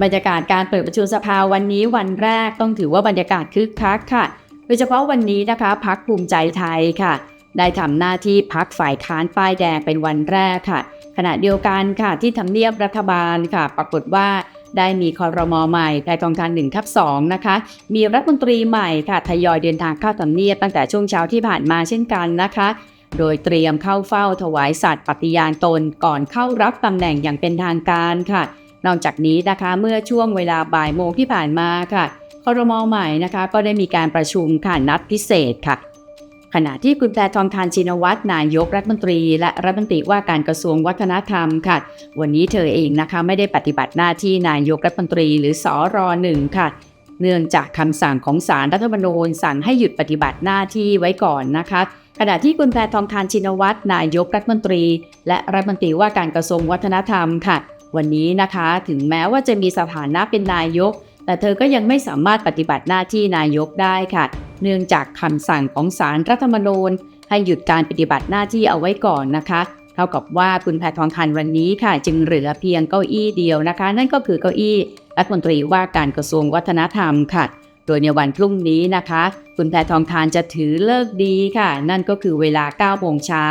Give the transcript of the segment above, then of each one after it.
บรรยากาศการเปิดประชุมสภาวันนี้วันแรกต้องถือว่าบรรยากาศคึกคักค่ะ โดยเฉพาะวันนี้นะคะพักภูมิใจไทยค่ะ ได้ทำหน้าที่พักฝ่ายค้านป้ายแดงเป็นวันแรกค่ะ ขณะเดียวกันค่ะที่ทำเนียบรัฐบาลค่ะ ปรากฏว่าได้มีคอรมอใหม่แพทองทานหนึ่งทับสองนะคะ มีรัฐมนตรีใหม่ค่ะทยอยเดินทางเข้าทำเนียบตั้งแต่ช่วงเช้าที่ผ่านมาเช่นกันนะคะ โดยเตรียมเข้าเฝ้าถวายสัตย์ปฏิญาณตนก่อนเข้ารับตำแหน่งอย่างเป็นทางการค่ะ นอกจากนี้นะคะเมื่อช่วงเวลาบ่ายโมงที่ผ่านมาค่ะคอรมอใหม่นะคะก็ได้มีการประชุมค่ะนัดพิเศษค่ะ ขณะที่คุณแพทองทานชินวัตรนายกรัฐมนตรี และรัฐมนตรีว่าการกระทรวงวัฒนธรรมค่ะ วันนี้เธอเองนะคะไม่ได้ปฏิบัติหน้าที่นายกรัฐมนตรีหรือสอรอหนึ่งค่ะ เนื่องจากคำสั่งของศาลรัฐธรรมนูญสั่งให้หยุดปฏิบัติหน้าที่ไว้ก่อนนะคะขณะที่คุณแพทองทานชินวัตรนายกรัฐมนตรี และรัฐมนตรีว่าการกระทรวงวัฒนธรรมค่ะ วันนี้นะคะถึงแม้ว่าจะมีสถานะเป็นนายก แต่เธอก็ยังไม่สามารถปฏิบัติหน้าที่นายกได้ค่ะ เนื่องจากคำสั่งของศาลรัฐธรรมนูญ ให้หยุดการปฏิบัติหน้าที่เอาไว้ก่อนนะคะ เท่ากับว่าคุณแพทองทานวันนี้ค่ะ จึงเหลือเพียงเก้าอี้เดียวนะคะ นั่นก็คือเก้าอี้รัฐมนตรีว่าการกระทรวงวัฒนธรรมค่ะ โดยในวันพรุ่งนี้นะคะ คุณแพทองทานจะถือเลิกดีค่ะ นั่นก็คือเวลา9โมงเช้า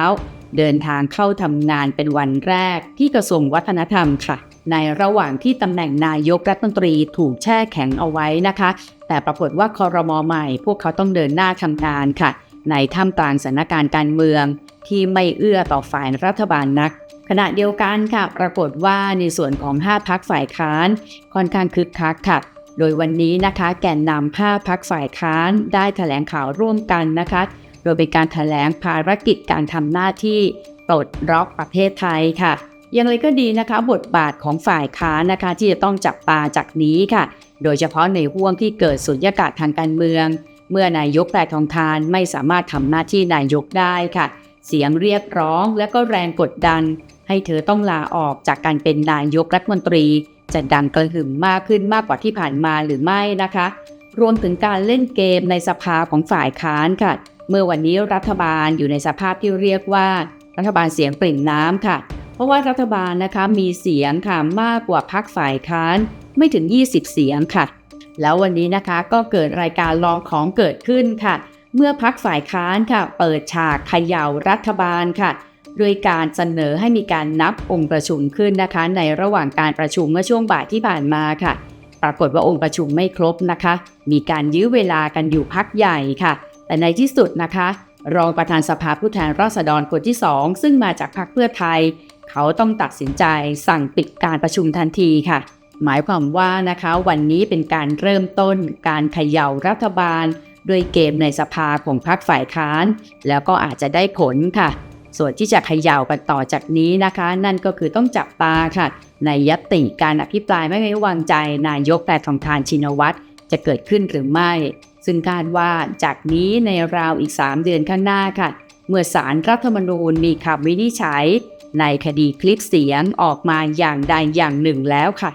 เดินทางเข้าทำงานเป็นวันแรกที่กระทรวงวัฒนธรรมค่ะ ในระหว่างที่ตำแหน่งนายกรัฐมนตรีถูกแช่แข็งเอาไว้นะคะ แต่ปรากฏว่าคอรมอใหม่ พวกเขาต้องเดินหน้าทำงานค่ะ ในท่ามกลางสถานการณ์การเมือง ที่ไม่เอื้อต่อฝ่ายรัฐบาลนักขณะเดียวกันค่ะ ปรากฏว่าในส่วนของ 5 พักฝ่ายค้าน ค่อนข้างคึกคักค่ะ โดยวันนี้นะคะ แกนนำ 5 พักฝ่ายค้านได้แถลงข่าวร่วมกันนะคะ โดยเป็นการแถลงภารกิจการทำหน้าที่ปลดล็อกประเทศไทยค่ะ อย่างไรก็ดีนะคะ บทบาทของฝ่ายค้านนะคะ ที่จะต้องจับตาจากนี้ค่ะ โดยเฉพาะในห่วงที่เกิดสุญญากาศทางการเมือง เมื่อนายกแพทองทานไม่สามารถทำหน้าที่นายกได้ค่ะ เสียงเรียกร้องและก็แรงกดดัน ให้เธอต้องลาออกจากการเป็นนายกรัฐมนตรี จะดังกระหึ่มมากขึ้นมากกว่าที่ผ่านมาหรือไม่นะคะรวมถึงการเล่นเกมในสภาของฝ่ายค้านค่ะ เมื่อวันนี้รัฐบาลอยู่ในสภาพที่เรียกว่า รัฐบาลเสียงปริ่มน้ำค่ะ เพราะว่ารัฐบาลนะคะมีเสียงค่ะมากกว่าพักฝ่ายค้านไม่ถึง 20 เสียงค่ะ แล้ววันนี้นะคะก็เกิดรายการลองของเกิดขึ้นค่ะ เมื่อพักฝ่ายค้านค่ะ เปิดฉากเขย่ารัฐบาลค่ะโดยการเสนอให้มีการนับองค์ประชุมขึ้นนะคะ ในระหว่างการประชุมเมื่อช่วงบ่ายที่ผ่านมาค่ะ ปรากฏว่าองค์ประชุมไม่ครบนะคะ มีการยื้อเวลากันอยู่พักใหญ่ค่ะ แต่ในที่สุดนะคะ รองประธานสภาผู้แทนราษฎรคนที่ 2 ซึ่งมาจากพรรคเพื่อไทย เขาต้องตัดสินใจสั่งปิดการประชุมทันทีค่ะ หมายความว่านะคะวันนี้เป็นการเริ่มต้นการเขย่ารัฐบาลด้วยเกมในสภาของพรรคฝ่ายค้าน แล้วก็อาจจะได้ผลค่ะ ส่วนที่จะเขย่ากันต่อจากนี้นะคะ นั่นก็คือต้องจับตาค่ะ ในยติการอภิปรายไม่ไว้วางใจนายกแพทองทานชินวัตรจะเกิดขึ้นหรือไม่ ซึ่งคาดว่าจากนี้ในราวอีก 3 เดือนข้างหน้าค่ะ เมื่อสารรัฐธรรมนูญมีคำวินิจฉัย ในคดีคลิปเสียงออกมาอย่างใดอย่างหนึ่งแล้วค่ะ